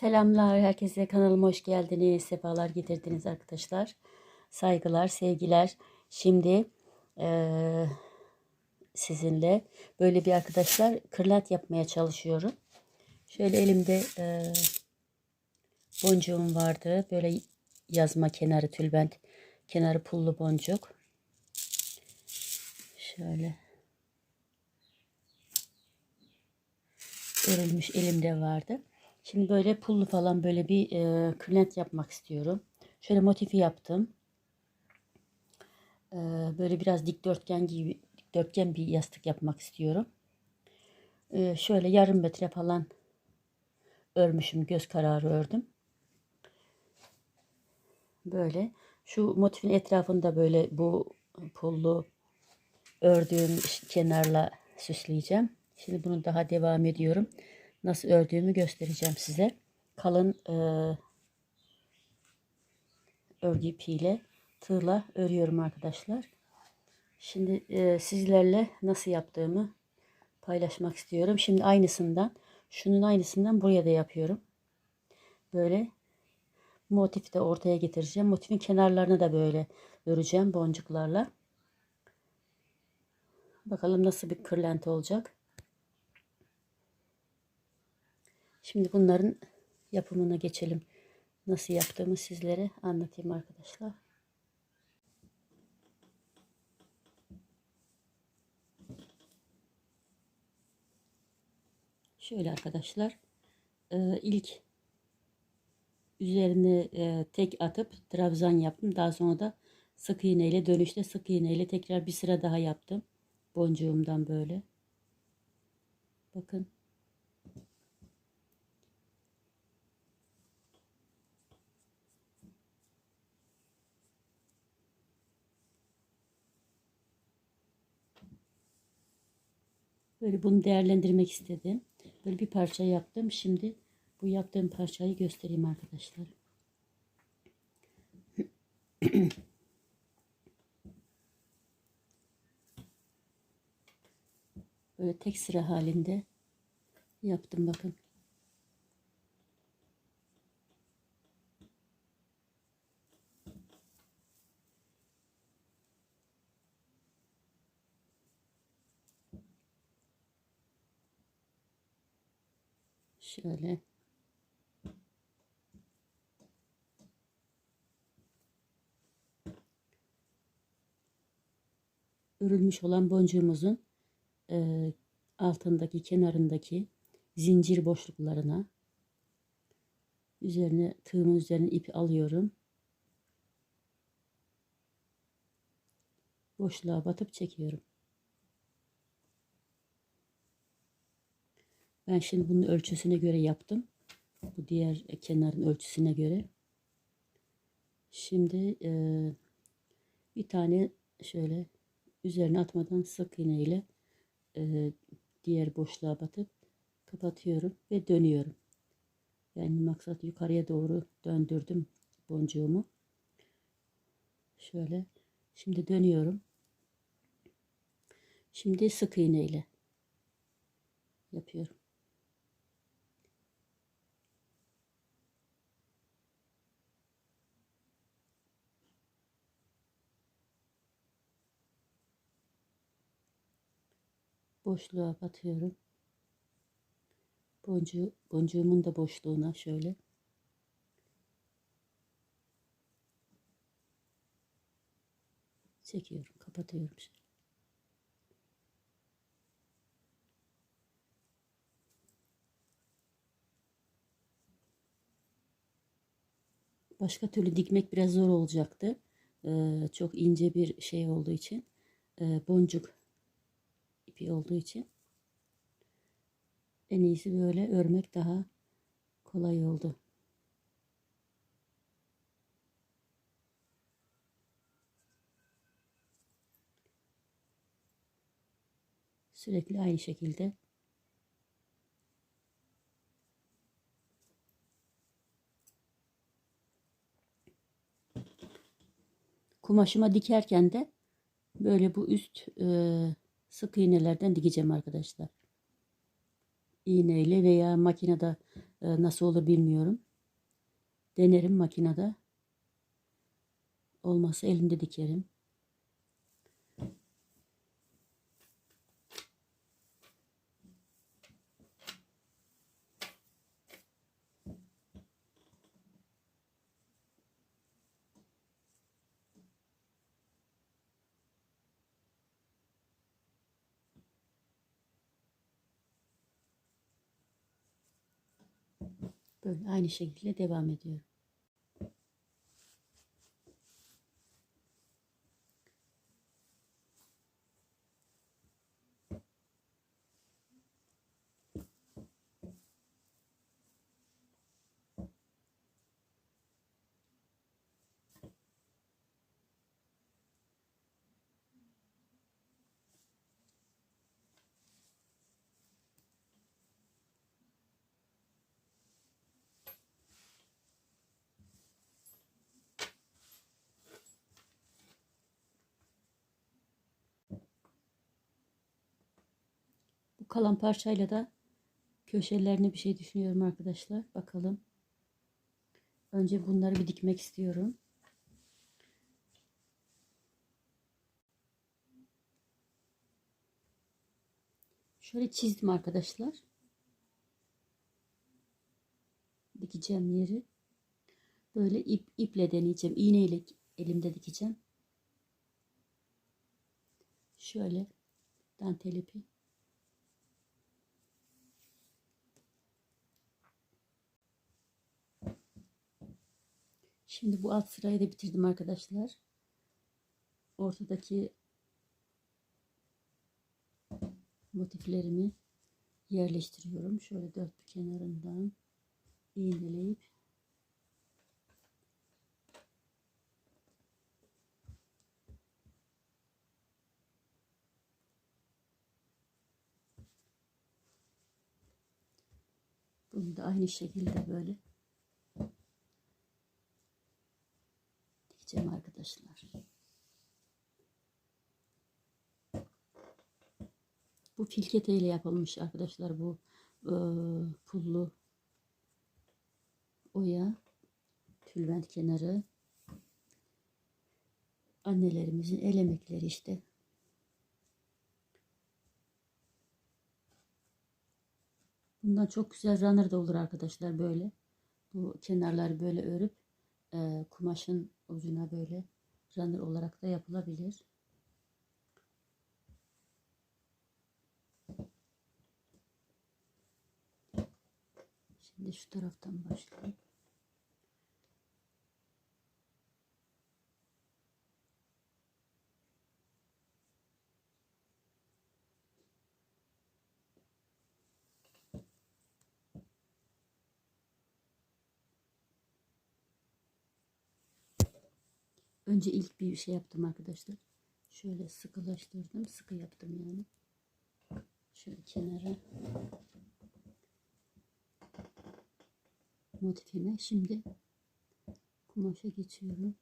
Selamlar herkese kanalıma hoş geldiniz. Sefalar getirdiniz arkadaşlar. Saygılar, sevgiler. Şimdi eee, sizinle böyle bir arkadaşlar kırlent yapmaya çalışıyorum. Şöyle elimde eee boncuğum vardı. Böyle yazma kenarı tülbent kenarı pullu boncuk. Şöyle örülmüş elimde vardı. Şimdi böyle pullu falan böyle bir e, kırlent yapmak istiyorum. Şöyle motifi yaptım. E, böyle biraz dikdörtgen gibi dikdörtgen bir yastık yapmak istiyorum. E, şöyle yarım metre falan örmüşüm. Göz kararı ördüm. Böyle şu motifin etrafında böyle bu pullu ördüğüm kenarla süsleyeceğim. Şimdi bunu daha devam ediyorum. Nasıl ördüğümü göstereceğim size. Kalın e, örgü ipiyle tığla örüyorum arkadaşlar. Şimdi e, sizlerle nasıl yaptığımı paylaşmak istiyorum. Şimdi aynısından şunun aynısından buraya da yapıyorum. Böyle motifi de ortaya getireceğim. Motifin kenarlarını da böyle öreceğim boncuklarla. Bakalım nasıl bir kırlenti olacak. Şimdi bunların yapımına geçelim. Nasıl yaptığımı sizlere anlatayım arkadaşlar. Şöyle arkadaşlar. e, ilk üzerine e, tek atıp trabzan yaptım. Daha sonra da sık iğne ile dönüşte sık iğne ile tekrar bir sıra daha yaptım. Boncuğumdan böyle. Bakın. Böyle bunu değerlendirmek istedim. Böyle bir parça yaptım. Şimdi bu yaptığım parçayı göstereyim arkadaşlar. Böyle tek sıra halinde yaptım bakın. Şöyle. Örülmüş olan boncuğumuzun e, altındaki kenarındaki zincir boşluklarına üzerine tığımın üzerine ip alıyorum. Boşluğa batıp çekiyorum. Ben şimdi bunun ölçüsüne göre yaptım. Bu diğer kenarın ölçüsüne göre. Şimdi e, bir tane şöyle üzerine atmadan sık iğne ile e, diğer boşluğa batıp kapatıyorum ve dönüyorum. Yani maksat yukarıya doğru döndürdüm boncuğumu. Şöyle şimdi dönüyorum. Şimdi sık iğne ile yapıyorum. Boşluğa batıyorum. Boncuğu, boncuğumun da boşluğuna şöyle. Çekiyorum, kapatıyorum şöyle. Başka türlü dikmek biraz zor olacaktı. Ee, çok ince bir şey olduğu için. Ee, boncuk ipi olduğu için en iyisi böyle örmek daha kolay oldu. Sürekli aynı şekilde kumaşıma dikerken de böyle bu üst e, sık iğnelerden dikeceğim arkadaşlar. İğneyle veya makinede e, nasıl olur bilmiyorum. Denerim makinede. Olmazsa elimde dikerim. Böyle aynı şekilde devam ediyorum. Bu kalan parçayla da köşelerine bir şey düşünüyorum arkadaşlar. Bakalım. Önce bunları bir dikmek istiyorum. Şöyle çizdim arkadaşlar. Dikeceğim yeri. Böyle ip iple deneyeceğim. İğneyle elimde dikeceğim. Şöyle dantel ipi. Şimdi bu alt sırayı da bitirdim arkadaşlar. Ortadaki motiflerimi yerleştiriyorum. Şöyle dört kenarından iğneleyip bunu da aynı şekilde böyle dikeceğim arkadaşlar. Bu filkete ile yapılmış arkadaşlar bu e, pullu oya tülbent kenarı annelerimizin el emekleri işte. Bundan çok güzel runner da olur arkadaşlar böyle. Bu kenarları böyle örüp e, kumaşın ucuna böyle runner olarak da yapılabilir. Şimdi şu taraftan başlayayım. Önce ilk bir şey yaptım arkadaşlar. Şöyle sıkılaştırdım. Sıkı yaptım yani. Şöyle kenara motifime. Şimdi kumaşa geçiyorum.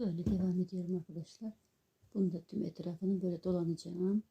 Böyle devam ediyorum arkadaşlar. Bunu da tüm etrafını böyle dolanacağım.